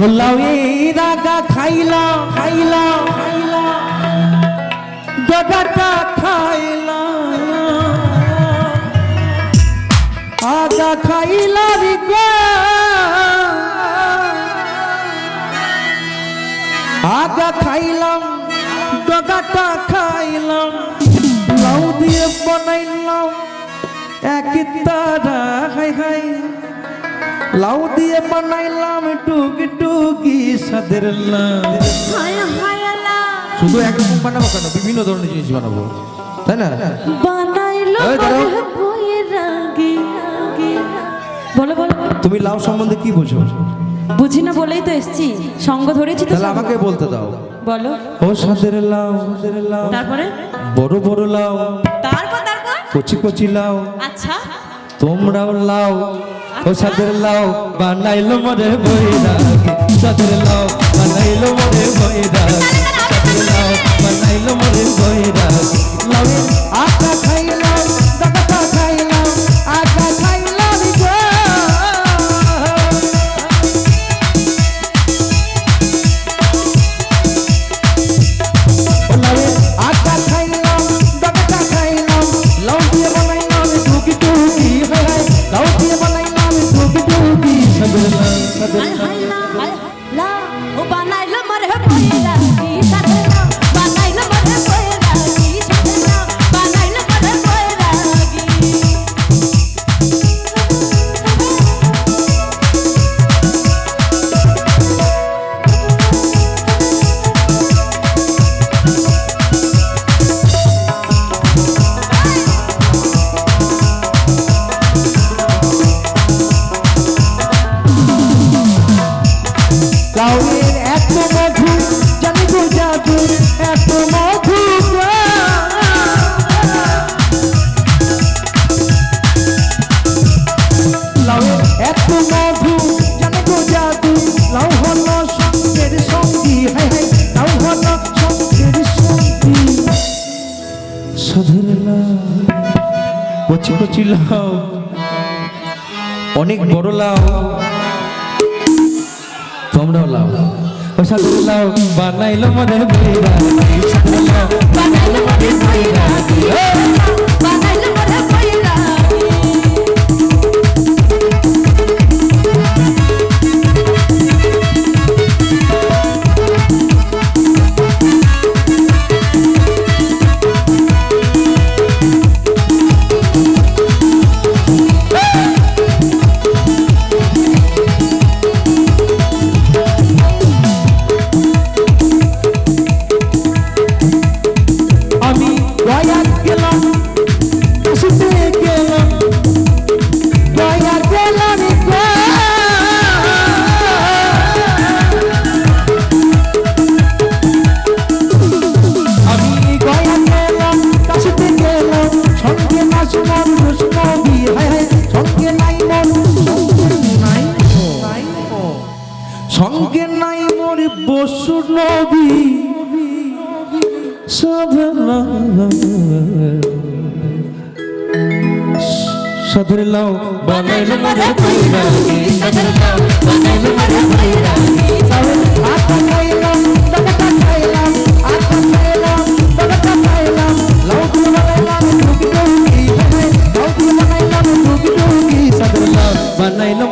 বললাম এই রাগা খাইলা খাইলা খাইলা। ডগাটা খাইলা। আগা খাইলা রে গো। আগা খাইলাম ডগাটা খাইলাম। লাউ দিয়ে বানাইলাম, এক তারা, হাই হাই। লাউ দিয়ে বানাইলাম টুকি টুকি সাদের শুধু একরকম বানাবো কেন? বিভিন্ন ধরনের জিনিস বানাবো। তাই না? বলো বলো তুমি লাউ সম্বন্ধে কি বুঝো? বুঝি না বলেই তো এসছি। সঙ্গ ধরেছি তো তাহলে আমাকে বলতে দাও। বলো। ও সাদের লাউ সাদের লাউ। তারপরে? বড় বড় লাউ। তারপর তারপর? কচি কচি লাউ। আচ্ছা। তোমরাও লাউ। ও সাদের লাও, বানাইলো মরে বৈরাগী। সাদের লাও, বানাইলো মরে বৈরাগী। সাদের লাও, বানাইলো মরে বৈরাগী। লাউয়ের কচি কচি লাউ অনেক বড় লাউ তোমরাও লাও ও লাউ বানাইলো মনে বইরা বানাইলো মনে মোর বসু নবী সাধনা সাধরে লাও বানাইলো বানাইলাম